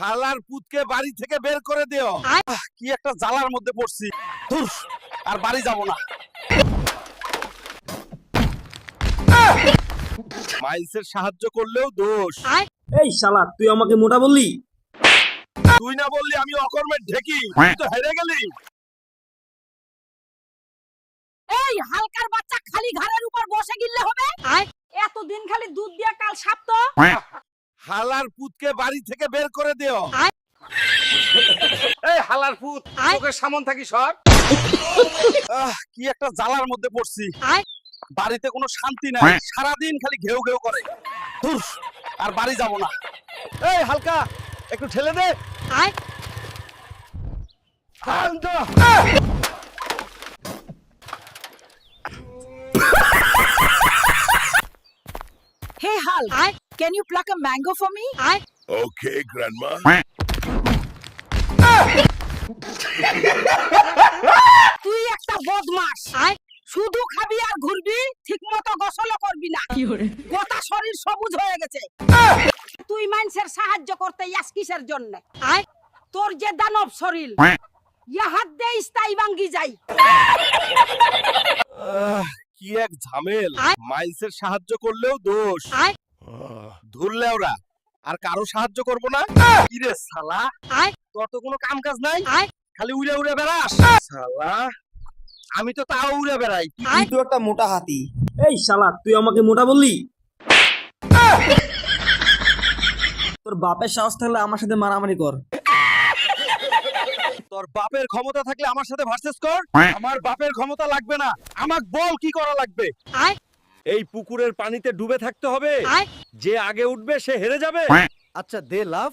হালার পুতকে বাড়ি থেকে বের করে দিও। কি একটা জ্বালার মধ্যে পড়ছি। ধুর, আর বাড়ি যাব না। মাইলসের সাহায্য করলেও দোষ। এই শালা তুই আমাকে মোটা বললি? তুই না বললি আমি অকর্মের ঢেকি তো হেরে গেলি। এই হালকার বাচ্চা খালি ঘাড়ের উপর বসে গিললে হবে? এতদিন খালি দুধ দিয়া কাল সাপ্ত? হালার পুতকে বাড়ি থেকে বের করে দিও। এই হালার পুত। তোকে সামন থাকি সর। আহ, কি একটা জ্বালার মধ্যে পড়ছি। বাড়িতে কোনো শান্তি নাই। সারাদিন খালি ঘেউ ঘেউ করে। ধুর, আর বাড়ি যাব না। এই হালকা একটু ঠেলে দে। আয়। Hey Hal can you pluck a mango for me আয় Okay, Grandma. তুই একটা বদমাস শুধু খাবি আর ঘুরবি গোসলও করবি না। গোটা শরীর সবুজ হয়ে গেছে। তুই মানুষের সাহায্য করতে ইয়াস কিসের জন্য? তোর যে দানব শরীর ইহাত দে ইস্তাই ভাঙ্গি যাই। কি এক ঝামেল। আয়। মাইলসের সাহায্য করলেও দোষ। আয় ধরলে ওরা। আর কারও সাহায্য করব না? কি রে শালা তোর তো কোনো কাম কাজ নাই খালি উড়ে উড়ে বেড়াস। শালা। আমি তো তাও উড়ে বেড়াই। তুই তো একটা মোটা হাতি। এই শালা তুই আমাকে মোটা বললি? তোর বাপের সাহস থাকলে আমার সাথে মারামারি কর। তোর বাপের ক্ষমতা থাকলে আমার সাথে ভার্সেস কর। আমার বাপের ক্ষমতা লাগবে না। আমাক বল কি করা লাগবে? আয়। এই পুকুরের পানিতে ডুবে থাকতে হবে। যে আগে উঠবে সে হেরে যাবে। আচ্ছা দে লাভ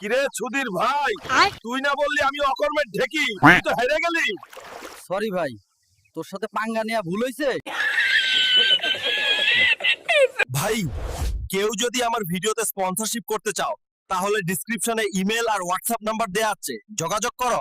কিরে সুধীর ভাই তুই না বললি আমি অকর্মের ঢেকি? তুই তো হেরে গেলি। সরি ভাই তোর সাথে পাঙ্গা নেওয়া ভুল হয়েছে ভাই, কেউ যদি আমার ভিডিওতে স্পন্সরশিপ করতে চাও, তাহলে ডিসক্রিপশনে ইমেল আর হোয়াটসঅ্যাপ নাম্বার দেওয়া আছে। যোগাযোগ করো।